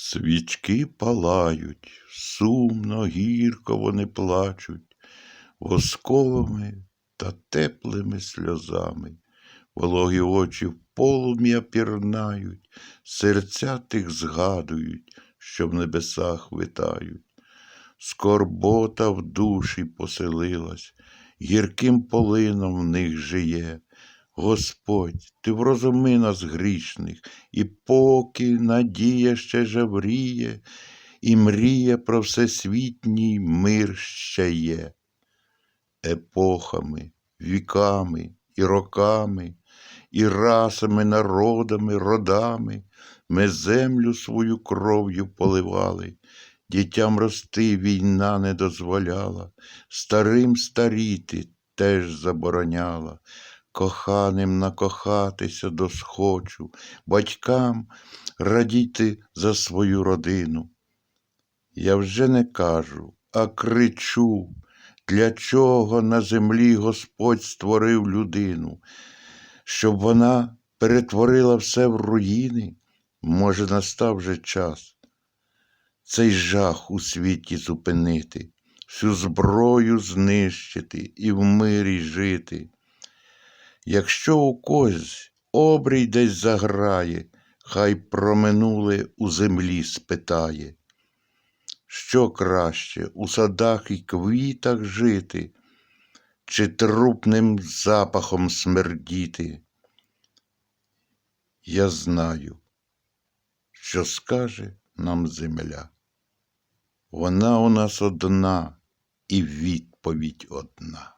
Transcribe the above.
Свічки палають, сумно, гірко вони плачуть, восковими та теплими сльозами. Вологі очі в полум'я пірнають, серця тих згадують, що в небесах витають. Скорбота в душі поселилась, гірким полином в них жиє. Господь, ти врозуми нас грішних, і поки надія ще жавріє, і мрія про всесвітній мир ще є. Епохами, віками і роками, і расами, народами, родами ми землю свою кров'ю поливали, дітям рости війна не дозволяла, старим старіти теж забороняла коханим накохатися досхочу, батькам радіти за свою родину. Я вже не кажу, а кричу, для чого на землі Господь створив людину, щоб вона перетворила все в руїни, може, настав вже час цей жах у світі зупинити, всю зброю знищити і в мирі жити. Якщо у когось обрій десь заграє, хай про минуле у землі спитає. Що краще у садах і квітах жити, чи трупним запахом смердіти? Я знаю, що скаже нам земля. Вона у нас одна і відповідь одна.